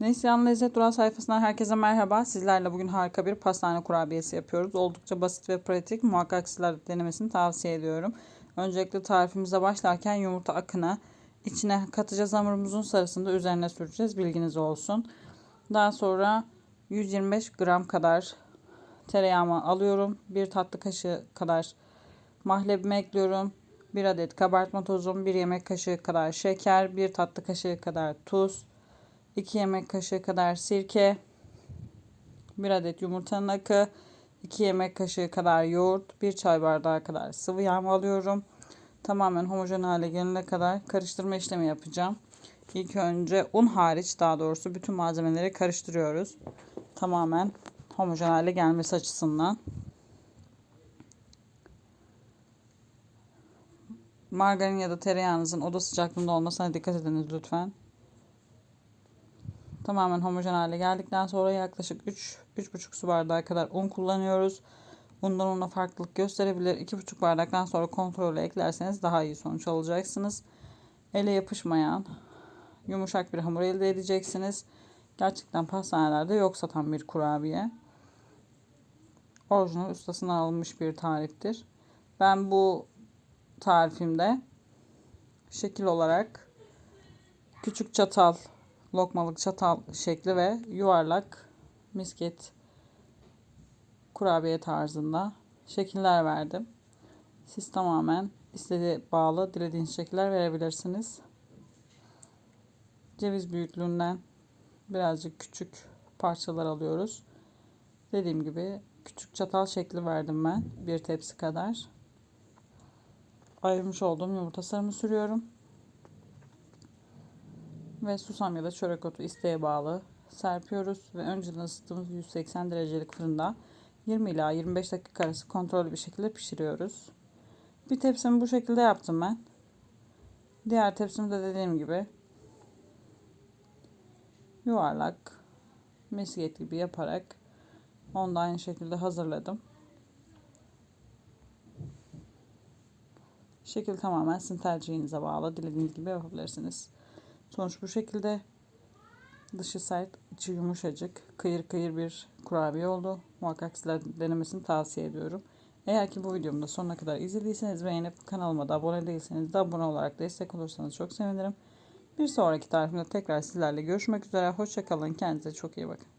Neslihan Lezzet Durağı sayfasından herkese merhaba. Sizlerle bugün harika bir pastane kurabiyesi yapıyoruz. Oldukça basit ve pratik. Muhakkak sizler de denemesini tavsiye ediyorum. Öncelikle tarifimize başlarken yumurta akını içine katacağız hamurumuzun sarısını da üzerine süreceğiz. Bilginiz olsun. Daha sonra 125 gram kadar tereyağımı alıyorum. Bir tatlı kaşığı kadar mahlebimi ekliyorum. 1 adet kabartma tozum, 1 yemek kaşığı kadar şeker, 1 tatlı kaşığı kadar tuz, 2 yemek kaşığı kadar sirke, 1 adet yumurtanın akı, 2 yemek kaşığı kadar yoğurt, 1 çay bardağı kadar sıvı yağ alıyorum. Tamamen homojen hale gelene kadar karıştırma işlemi yapacağım. İlk önce un hariç daha doğrusu bütün malzemeleri karıştırıyoruz. Tamamen homojen hale gelmesi açısından. Margarin ya da tereyağınızın oda sıcaklığında olmasına dikkat ediniz lütfen. Tamamen homojen hale geldikten sonra yaklaşık 3-3,5 su bardağı kadar un kullanıyoruz. Undan una farklılık gösterebilir. 2,5 bardaktan sonra kontrolü eklerseniz daha iyi sonuç alacaksınız. Ele yapışmayan yumuşak bir hamur elde edeceksiniz. Gerçekten pastanelerde yok satan bir kurabiye. Orijinal ustasına alınmış bir tariftir. Ben bu tarifimde şekil olarak küçük çatal, lokmalık çatal şekli ve yuvarlak misket kurabiye tarzında şekiller verdim. Siz tamamen istediği bağlı dilediğiniz şekiller verebilirsiniz. Ceviz büyüklüğünden birazcık küçük parçalar alıyoruz. Dediğim gibi küçük çatal şekli verdim ben. Bir tepsi kadar ayırmış olduğum yumurta sarımı sürüyorum. Ve susam ya da çörek otu isteğe bağlı serpiyoruz ve önceden ısıttığımız 180 derecelik fırında 20 ila 25 dakika arası kontrollü bir şekilde pişiriyoruz. Bir tepsimi bu şekilde yaptım ben. Diğer tepsimi de dediğim gibi yuvarlak misket gibi yaparak onu da aynı şekilde hazırladım. Şekil tamamen sizin tercihinize bağlı. Dilediğiniz gibi yapabilirsiniz. Sonuç bu şekilde. Dışı sert, içi yumuşacık, kıyır kıyır bir kurabiye oldu. Muhakkak sizler denemesini tavsiye ediyorum. Eğer ki bu videomu da sonuna kadar izlediyseniz beğenip kanalıma da abone değilseniz de abone olarak destek olursanız çok sevinirim. Bir sonraki tarifimde tekrar sizlerle görüşmek üzere. Hoşçakalın. Kendinize çok iyi bakın.